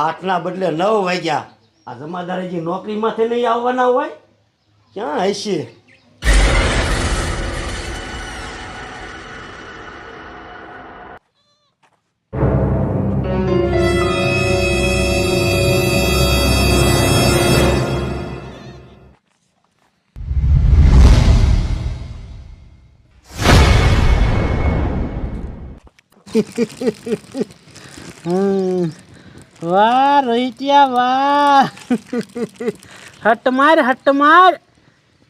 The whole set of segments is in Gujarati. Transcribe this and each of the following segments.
આઠના બદલે નવ વાગ્યા આ જમાદાર હજી નોકરીમાંથી નહીં આવવાના હોય ક્યાં હશે હમ. વાહ રોહિતિયા વાહ. હટ માર હટ માર.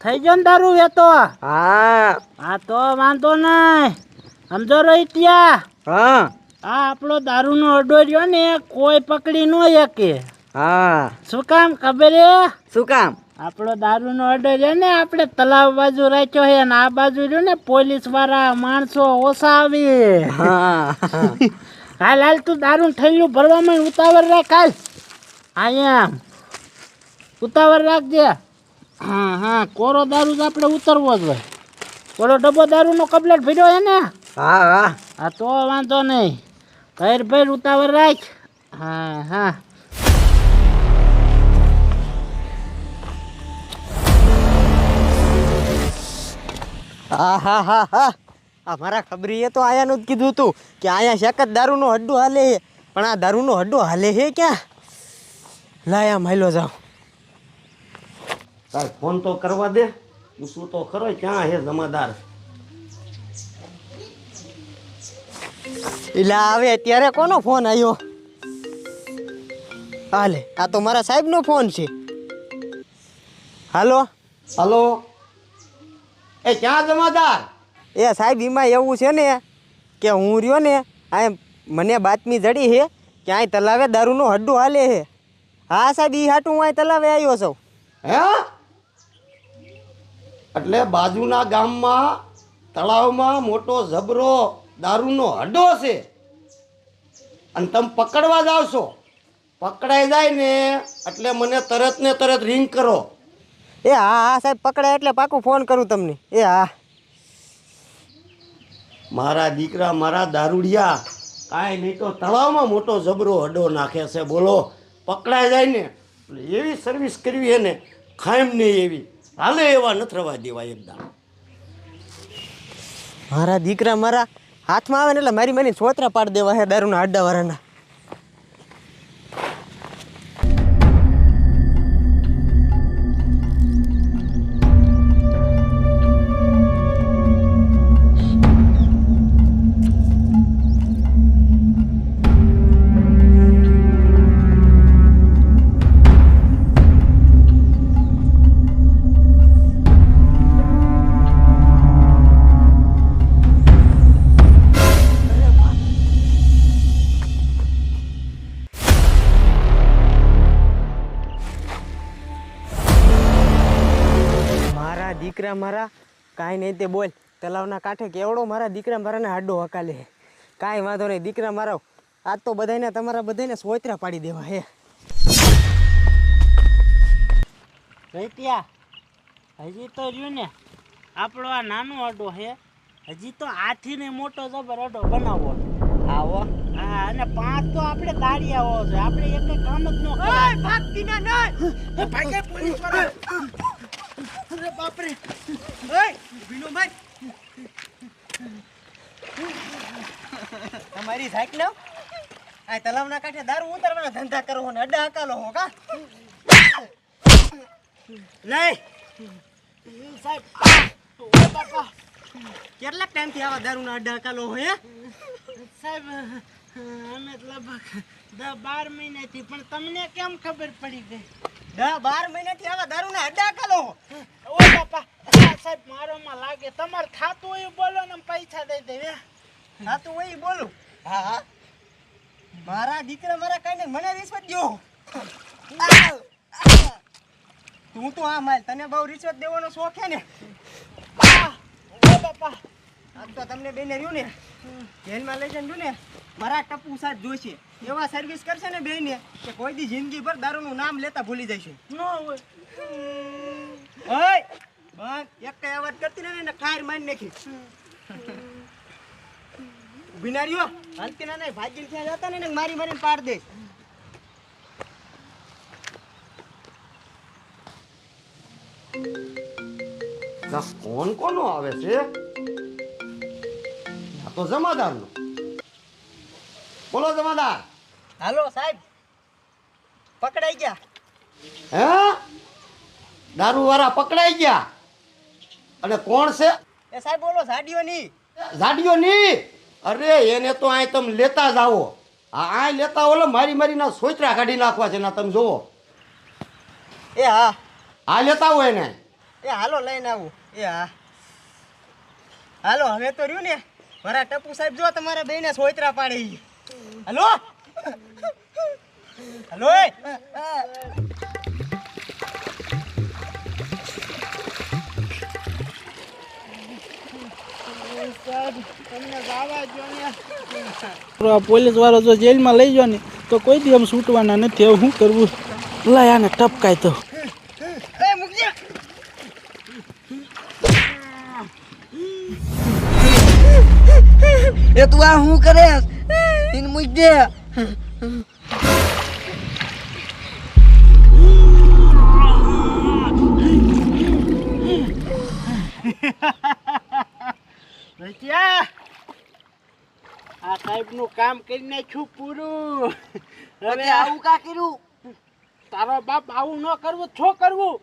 થઈ ગયો ને દારૂ વેતો? હા. હા તો વાંધો નહીં સમજો રોહિતિયા? હા. આ આપણો દારૂનો અડો રહ્યો ને કોઈ પકડી ન શકે. હા. શું કામ ખબર એ શું કામ? આપણો દારૂનો અડો રહ્યો ને આપણે તલાવ બાજુ રાખ્યો છે ને આ બાજુ રહ્યો ને પોલીસવાળા માણસો ઓછા આવે. હા. હાલ હાલ તું દારૂ થેલું ભરવામાં ઉતાવળ રાખ હાલ. અહીંયા ઉતાવળ રાખજે. હા હા કોરો દારૂ જ આપણે ઉતરવો જ હોય. કોરો ડબ્બો દારૂનો કમ્પ્લેટ ભર્યો હે ને? હા હા. હા તો વાંધો નહીં. ઘેર ભેર ઉતાવળ રાખ. હા હા. હા હા હા હા. આ મારા ખબરીએ તો આયાનું જ કીધું હતું કે અહીંયા શકત દારૂનું હડ્ડો હાલે છે. પણ આ દારૂનો હડ્ડું હાલે છે ક્યાં? લાયા માયલો જાવ તાર ફોન તો કરવા દે. પૂછવું તો ખરો ક્યાં હે જમાદાર? એટલે આવે અત્યારે કોનો ફોન આવ્યો હાલે આ તો મારા સાહેબનો ફોન છે. હાલો? હલો? એ ક્યાં જમાદાર? એ સાહેબ એમાં એવું છે ને કે હું રહ્યો ને આ મને બાતમી જડી છે કે અહીં તલાવે દારૂનો હડ્ડો હાલે છે. હા સાહેબ એ હાટું હું અહીં તલાવે આવ્યો છું. હે? એટલે બાજુના ગામમાં તળાવમાં મોટો જબરો દારૂનો હડો છે. અને તમે પકડવા જાવ છો. પકડાઈ જાય ને એટલે મને તરત ને તરત રિંગ કરો. એ હા હા સાહેબ પકડાય એટલે પાકું ફોન કરું તમને. એ હા. મારા દીકરા, મારા દારૂડિયા, કાંઈ નહીં તો તળાવમાં મોટો જબરો હડો નાખે છે, બોલો. પકડાઈ જાય ને એવી સર્વિસ કરવી એને ખાઈમ નહીં એવી. હાલે એવા નથી રવા દેવાય એકદમ. મારા દીકરા મારા હાથમાં આવે ને એટલે મારી મારી છોતરા પાડી દેવા હે દારૂના મારા દીકરા મારા કાંઈ નહીં તે બોલ. તલાવના કાંઠે કેવડો મારા દીકરા મારાને હાડો હકાલે હે. કાંઈ વાંધો નહીં દીકરા મારા આજ તો બધાને તમારા બધાને સોતરા પાડી દેવા હે. રૈત્યા હજી તો રહ્યું ને આપણો આ નાનો અડો છે હજી તો હાથીને મોટો જબર અડો બનાવો. છે. આવો. હા અને પાંચ તો આપણે દાડિયાઓ છે. આપણે એક કામ જ ન કરાય. ભાગતી ના ના ભાગે પોલીસવાળા. અરે બાપ રે તમારી સાઈક લો આ તલાવના કાંઠે દારૂ ઉતારવાના ધંધા કરો ને અડ્ડા હકાલો હો, કા? નહીં સાહેબ, કેટલાક ટાઈમથી આવા દારૂના અડ્ડા હકાલો હે? સાહેબ અમે લગભગ દસ બાર મહિનાથી પણ તમને કેમ ખબર પડી ગઈ? દસ બાર મહિનાથી આવા દારૂના ને હકાલો હો. ઓ બાપા સાહેબ સાહેબ મારોમાં લાગે. તમારે થાતું હોય બોલો ને પૈસા દઈ દે થાતું હોય બોલું. હા હા. મારા દીકરા મારા કઈ મને રિશ્વત દો તું તો આ માલ તને બહુ રિશ્વત દેવાનો શોખ છે ને. ઓ બાપા. આ તો તમને બેને રહ્યું ને. જેલમાં લઈ જઈને ને. મારા ટપુ સાહેબ જોશે. એવા સર્વિસ કરશે ને બેને કે કોઈ દી જિંદગી ભર દારૂનું નામ લેતા ભૂલી જશે. ઓય બંધ એક કઈ અવાજ કરતી ને ને ખાર મારી નાખી. બિનારીઓ હાલતી ના નહીં ભાગીને ત્યાં જતા ને મારી મારીને પાડ દે. કોણ કોનો આવે છે? આ તો જમાદારનો. બોલો જમાદાર. હાલો સાહેબ. પકડાઈ ગયા. હે? દારૂવાળા પકડાઈ ગયા. અને કોણ છે? એ સાહેબ બોલો સાડીઓની ઝાડીઓ ની? અરે એને તો અહીં તમે લેતા જ આવો. આ અહીં લેતા ઓલો મારી મારીના સોચરા કાઢી નાખવા છે ના તમે જોવો એ હા. હા લેતા આવો એને. એ હાલો લઈને આવું. એ હા. હાલો હવે તો રહ્યું ને. મારા ટપુ સાહેબ જો તમારા બેને સોયત્રા પાડી. હલો હલો એ પોલીસ વાળો જો જેલમાં લઈ જાવ ને તો કોઈ દી આમ છૂટવાના નથી. હવે શું કરવું? લઈ આને ટપકાય તો. એ એ તું આ શું કરે? એને મૂક દે આ સાહેબનું કામ કરી નાખ્યું પૂરું. હવે આવું કા કર્યું? તારો બાપ આવું ન કરવું છો કરવું?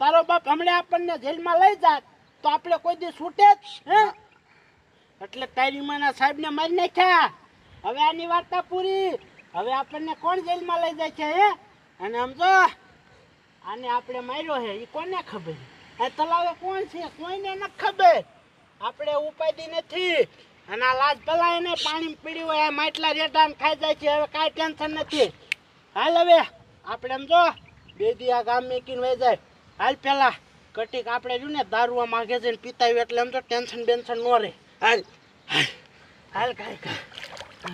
તારો બાપ હમણાં આપણને જેલમાં લઈ જાત તો આપણે કોઈ દી છૂટે જ હે? એટલે તારી માના સાહેબને મારી નાખ્યા. હવે આની વાર્તા પૂરી. હવે આપણને કોણ જેલમાં લઈ જાય છે, હે? અને સમજો આને આપણે માર્યો છે એ કોને ખબર? આ તલાવે કોણ છે? કોઈને ન ખબર. આપણે ઉપાધી નથી. અને આ લાજ પેલા એને પાણી પીડ્યું હોય, આ માટલા રેટા ખાઈ જાય છે, હવે કાંઈ ટેન્શન નથી. હાલ હવે, આપણે એમ જો, બે દી આ ગામ મેકીને વહી જાય. હાલ પેલા, કટીક આપણે જો ને દારૂ માગે છે ને પીતા એટલે એમ તો ટેન્શન બેન્શન ન રહે. હાલ હાલ. હાલ, કાંઈ કાંઈ. એક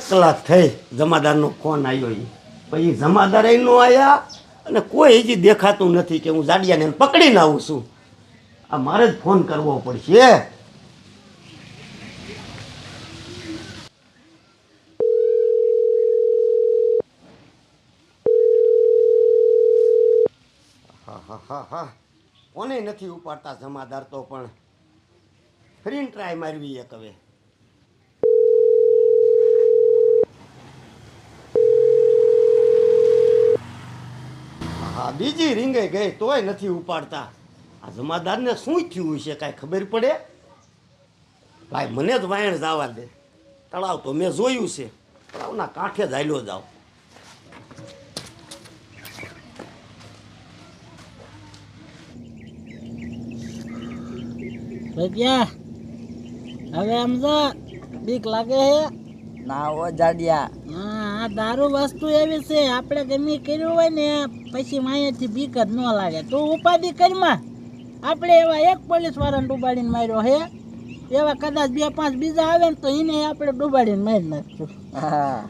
કલાક થઈ જમાદારનો ફોન આવ્યો એ પછી જમાદાર એનો આવ્યા અને કોઈ હજી દેખાતું નથી કે હું જાડિયાને પકડીને આવું છું. આ મારે જ ફોન કરવો પડશે. હા હા કોને નથી ઉપાડતા જમાદાર તો પણ. ફ્રી ટ્રાય મારવી એક હવે. હા બીજી રીંગે ગઈ તોય નથી ઉપાડતા. આ જમાદારને શું થયું છે કાંઈ ખબર પડે? ભાઈ મને જ વાયણ જવા દે. તળાવ તો મેં જોયું છે. તળાવના કાંઠે જ હાલ્યો જાવ ભૈયા હવે આમ જો બીક લાગે હે? ના ઓ જાડિયા. હા દારૂ વસ્તુ એવી છે આપણે ગમે કર્યું હોય ને પછી માયાથી બીક જ ન લાગે. તું ઉપાધિ કરીમાં આપણે એવા એક પોલીસ વાળાને ડૂબાડીને માર્યો હે. એવા કદાચ બે પાંચ બીજા આવે ને તો એને આપણે ડૂબાડીને મારી નાખશું. હા.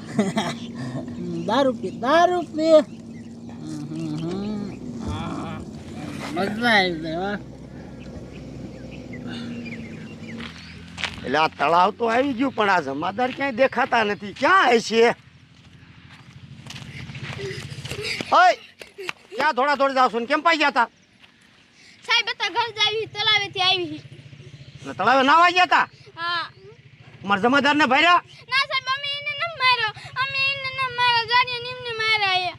દારૂ પી દારૂ પી. મજા આવી જાય એટલે આ તળાવ તો આવી ગયું પણ આ જમાદાર ક્યાંય દેખાતા નથી. ક્યાં હશે? ઓય! ક્યાં થોડા થોડી જાવ છો ને કેમ પાઈ ગયા હતા સાહેબ હતા ઘર જાવી તલાવેથી આવી ને તળાવે નાવા ગયા હતા હા. મારા જમાદારને ભર્યા? ના સાહેબ અમે એને ન માર્યો. અમે એને ન માર્યો જાડીએ નિમને માર્યા એ.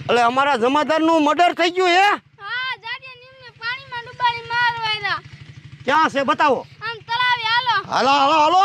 એટલે અમારા જમાદારનું મર્ડર થઈ ગયું હે? હા જાડીએ નિમને પાણીમાં ડૂબાડી મારવાયરા ક્યાં છે બતાવો. આમ તળાવે હાલો. હાલો હાલો હાલો.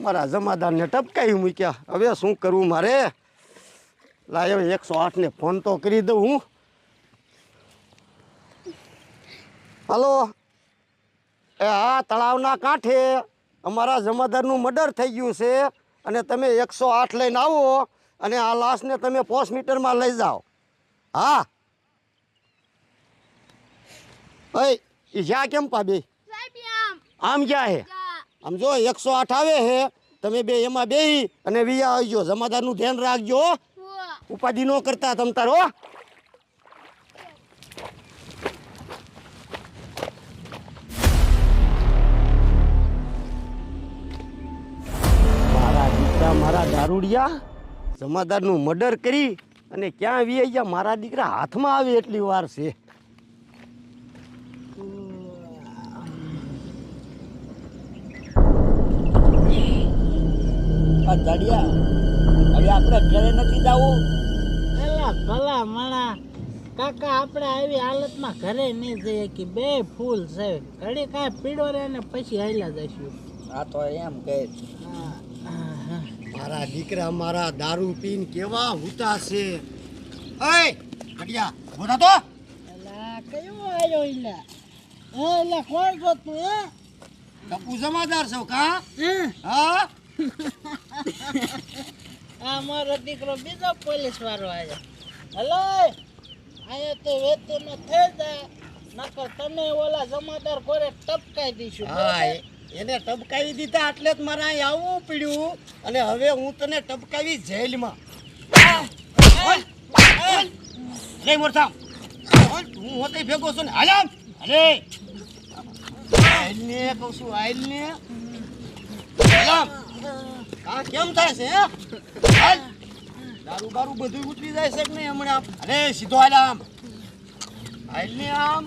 મારા જમાદારને ટપકાવી મૂક્યા. હવે શું કરવું મારે? લાયો એકસો આઠને ફોન તો કરી દઉં હું. હલો? એ હા તળાવના કાંઠે. અમારા જમાદારનું મર્ડર થઈ ગયું છે અને તમે એકસો આઠ લઈને આવો અને આ લાશને તમે પોસ્ટ મીટરમાં લઈ જાઓ. હા. ભાઈ એ જ્યાં કેમ પાબે આમ. ક્યાં હે? આમ જો એકસો આઠ આવે હે તમે બે એમાં બે અને વિયા આવજો. જમાદારનું ધ્યાન રાખજો ઉપાધિ ન કરતા તમ તારો મારા દીકરા મારા દારૂડિયા જમાદારનું મર્ડર કરી અને ક્યાં વી ગયા? મારા દીકરા હાથમાં આવે એટલી વાર છે. આ જાડિયા. હવે આપણે ઘરે નથી જવું. એલા ભલા મણા કાકા આપણે આવી હાલતમાં ઘરે નહીં જઈએ કે બે ફૂલ છે. ઘડી કાંઈ પીડો રહે ને પછી હાલ્યા જઈશું. આ તો એમ કહે મારા દીકરા મારા દારૂ પીન કેવા હુતા છે? અય ઘડિયા બોલા તો. એલા કયો આયો એલા હે એલા કોણ છો તું હે? કપુ જમાદાર છો કા? હે? આ મારો દીકરો બીજો પોલીસ વાળો આવ્યો હલો અહીંયા તો વેતીમાં થઈ જાય. નકર તમે ઓલા જમાદાર કોરે ટપકાઈ દઈશું હા એને ટપકાવી દીધા એટલે જ મારે અહીં આવવું પડ્યું. અને હવે હું તને ટપકાવી જેલમાં. અરે મોરથા હું હોતે ભેગો છું ને. હાલામ અરે. કહું છું હાલામ આ કેમ થાય છે હાલ. દારૂ બારૂ બધું ઉતરી જાય છે કે નહીં હમણાં અરે, સીધો હાલ આમ. ને આમ.